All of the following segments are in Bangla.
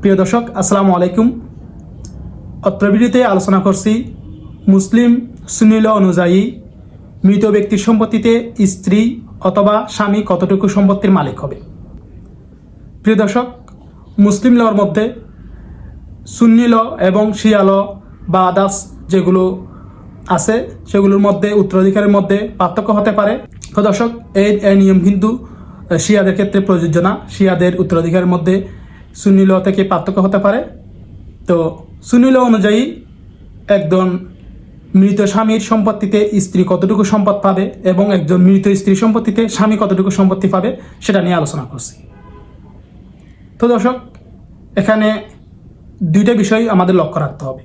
প্রিয় দর্শক, আসসালামু আলাইকুম। অত্র আলোচনা করছি মুসলিম সুনীল অনুযায়ী মৃত ব্যক্তির সম্পত্তিতে স্ত্রী অথবা স্বামী কতটুকু সম্পত্তির মালিক হবে? প্রিয় দর্শক, মুসলিম লর মধ্যে সুন্নি ল এবং শিয়াল বা আদাস যেগুলো আছে, সেগুলোর মধ্যে উত্তরাধিকারের মধ্যে পার্থক্য হতে পারে। তো দর্শক এই নিয়ম কিন্তু শিয়াদের ক্ষেত্রে প্রযোজ্য না। শিয়াদের উত্তরাধিকারের মধ্যে সুন্নি ল থেকে পার্থক্য হতে পারে। তো সুন্নি ল অনুযায়ী একজন মৃত স্বামীর সম্পত্তিতে স্ত্রী কতটুকু সম্পদ পাবে এবং একজন মৃত স্ত্রীর সম্পত্তিতে স্বামী কতটুকু সম্পত্তি পাবে সেটা নিয়ে আলোচনা করছি। তো দর্শক, এখানে দুইটা বিষয় আমাদের লক্ষ্য রাখতে হবে।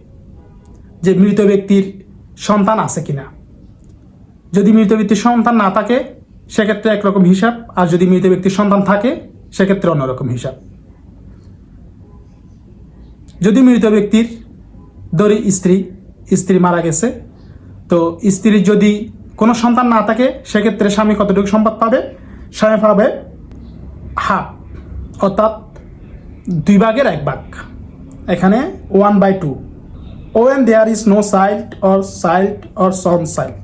যে মৃত ব্যক্তির সন্তান আছে কিনা। যদি মৃত ব্যক্তির সন্তান না থাকে, সেক্ষেত্রে একরকম হিসাব, আর যদি মৃত ব্যক্তির সন্তান থাকে, সেক্ষেত্রে অন্যরকম হিসাব। যদি মৃত ব্যক্তির ধরি স্ত্রী স্ত্রী মারা গেছে, তো স্ত্রীর যদি কোনো সন্তান না থাকে, সেক্ষেত্রে স্বামী কতটুকু সম্পদ পাবে? স্বামী পাবে হাফ, অর্থাৎ দুই ভাগের এক ভাগ। এখানে one by two when there is no child or child or son child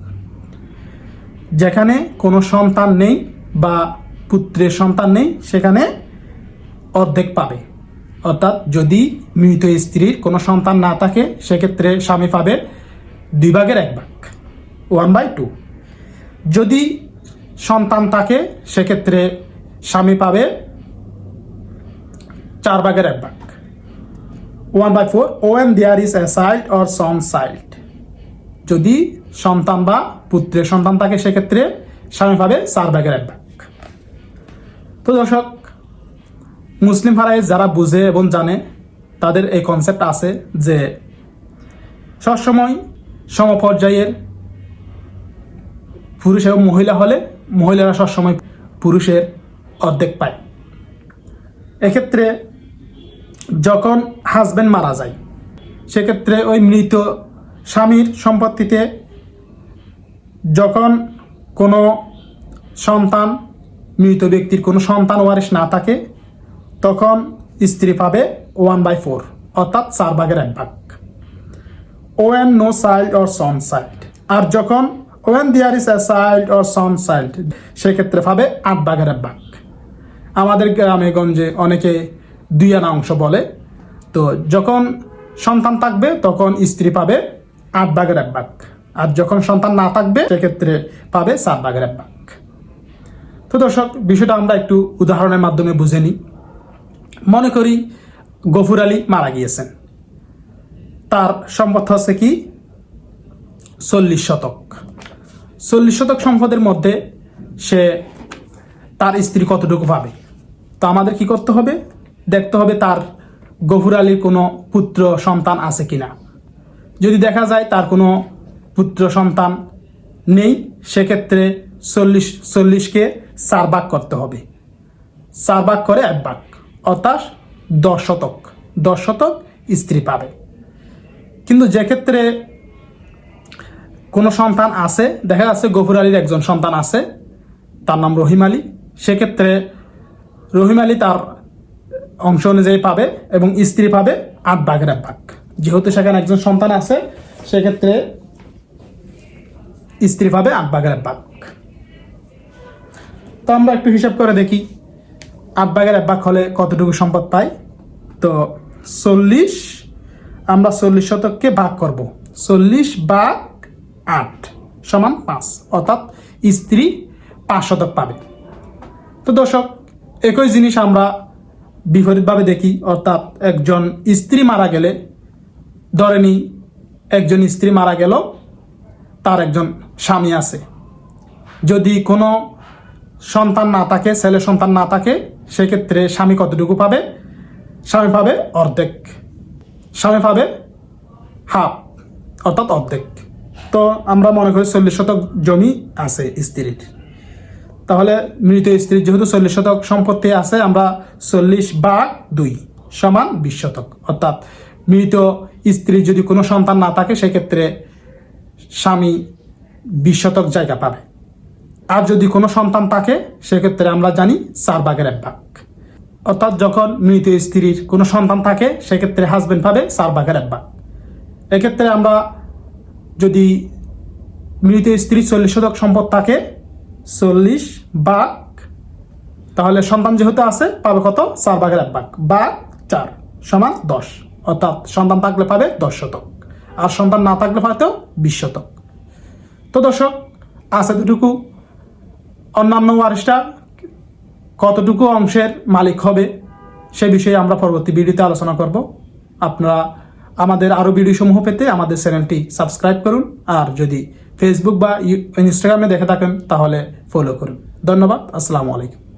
যেখানে কোনো সন্তান নেই বা পুত্রের সন্তান নেই, সেখানে অর্ধেক পাবে। অর্থাৎ যদি মৃত স্ত্রীর কোনো সন্তান না থাকে, সেক্ষেত্রে স্বামী পাবে দুই ভাগের এক ভাগ। ওয়ান বাই টু যদি সন্তান থাকে, সেক্ষেত্রে স্বামী পাবে চার ভাগের এক ভাগ। One by four when there is a child or son child যদি সন্তান বা পুত্রের সন্তান থাকে, সেক্ষেত্রে স্বামী পাবে চার ভাগের এক ভাগ। তো দর্শক, মুসলিম ফারায় যারা বুঝে এবং জানে তাদের এই কনসেপ্ট আছে যে সবসময় সমপর্যায়ের পুরুষ এবং মহিলা হলে মহিলারা সবসময় পুরুষের অর্ধেক পায়। এক্ষেত্রে যখন হাজব্যান্ড মারা যায়, সেক্ষেত্রে ওই মৃত স্বামীর সম্পত্তিতে যখন কোনো সন্তান, মৃত ব্যক্তির কোনো সন্তান ওয়ারিশ না থাকে, তখন স্ত্রী পাবে ওয়ান বাই ফোর অর্থাৎ চার ভাগের এক ভাগ। When no child or son child আর যখন when there is a child or son child সেক্ষেত্রে পাবে আট ভাগের এক ভাগ। আমাদের গ্রামে গঞ্জে অনেকে দুই আনা অংশ বলে। তো যখন সন্তান থাকবে, তখন স্ত্রী পাবে আট ভাগের এক ভাগ। আর যখন সন্তান না থাকবে, সেক্ষেত্রে পাবে সাত ভাগের এক ভাগ। তো দর্শক, বিষয়টা আমরা একটু উদাহরণের মাধ্যমে বুঝে নিই। মনে করি গফুর আলী মারা গিয়েছেন। তার সম্পদ হচ্ছে কি? চল্লিশ শতক। চল্লিশ শতক সম্পদের মধ্যে সে তার স্ত্রী কতটুকু পাবে? তো আমাদের কি করতে হবে? দেখতে হবে তার গফুর আলীর কোনো পুত্র, সন্তান আছে কি না যদি দেখা যায় তার কোনো পুত্র, সন্তান নেই, সেক্ষেত্রে চল্লিশ, চল্লিশকে চার ভাগ করতে হবে। চার ভাগ করে এক ভাগ। অর্থাৎ দশ শতক দশ শতক স্ত্রী পাবে। কিন্তু যে ক্ষেত্রে কোনো সন্তান আছে, দেখা যাচ্ছে গফুর আলীর একজন সন্তান আছে, তার নাম রহিম আলী। সেক্ষেত্রে রহিম আলী তার অংশ অনুযায়ী পাবে এবং স্ত্রী পাবে আট ভাগের এক ভাগ। যেহেতু সেখানে একজন সন্তান আছে, সেক্ষেত্রে স্ত্রী পাবে আট ভাগের এক ভাগ। তো আমরা একটু হিসাব করে দেখি। আট ভাগের এক ভাগ হলে কতটুকু সম্পদ পাই তো চল্লিশ, আমরা চল্লিশ শতককে ভাগ করব। চল্লিশ ভাগ আট সমান পাঁচ, অর্থাৎ স্ত্রী পাঁচ শতক পাবে। তো দর্শক, একই জিনিস আমরা বিপরীতভাবে দেখি, অর্থাৎ একজন স্ত্রী মারা গেলে ধরেনি, একজন স্ত্রী মারা গেল, তার একজন স্বামী আছে। যদি কোনো সন্তান না থাকে, ছেলে সন্তান না থাকে, সেক্ষেত্রে স্বামী কতটুকু পাবে? স্বামী পাবে অর্ধেক। স্বামী পাবে হাফ, অর্থাৎ অর্ধেক। তো আমরা মনে করি চল্লিশ শতক জমি আছে স্ত্রীর। তাহলে মৃত স্ত্রীর যেহেতু চল্লিশ শতক সম্পত্তি আছে, আমরা চল্লিশ ভাগ দুই সমান বিশ শতক। অর্থাৎ মৃত স্ত্রীর যদি কোনো সন্তান না থাকে, সেক্ষেত্রে স্বামী বিশ শতক জায়গা পাবে। আর যদি কোনো সন্তান থাকে, সেক্ষেত্রে আমরা জানি চার ভাগের এক ভাগ। অর্থাৎ যখন মৃত স্ত্রীর কোনো সন্তান থাকে, সেক্ষেত্রে হাজবেন্ড পাবে চার ভাগের এক ভাগ। এক্ষেত্রে আমরা যদি মৃত স্ত্রীর চল্লিশ শতক সম্পদ থাকে, চল্লিশ বাঘ তাহলে সন্তান যেহেতু আছে, পাবে কত? চার ভাগের এক ভাগ। ভাগ চার সমান দশ। অর্থাৎ সন্তান থাকলে পাবে দশ শতক, আর সন্তান না থাকলে হয়তো বিশ শতক। তো দর্শক আছে দুটুকু অন্যান্য ওয়ারিসটা কতটুকু অংশের মালিক হবে, সে বিষয়ে আমরা পরবর্তী ভিডিওতে আলোচনা করব। আপনারা আমাদের আরও ভিডিও সমূহ পেতে আমাদের চ্যানেলটি সাবস্ক্রাইব করুন, আর যদি ফেসবুক বা ইনস্টাগ্রামে দেখে থাকেন, তাহলে ফলো করুন। ধন্যবাদ, আসসালামু আলাইকুম।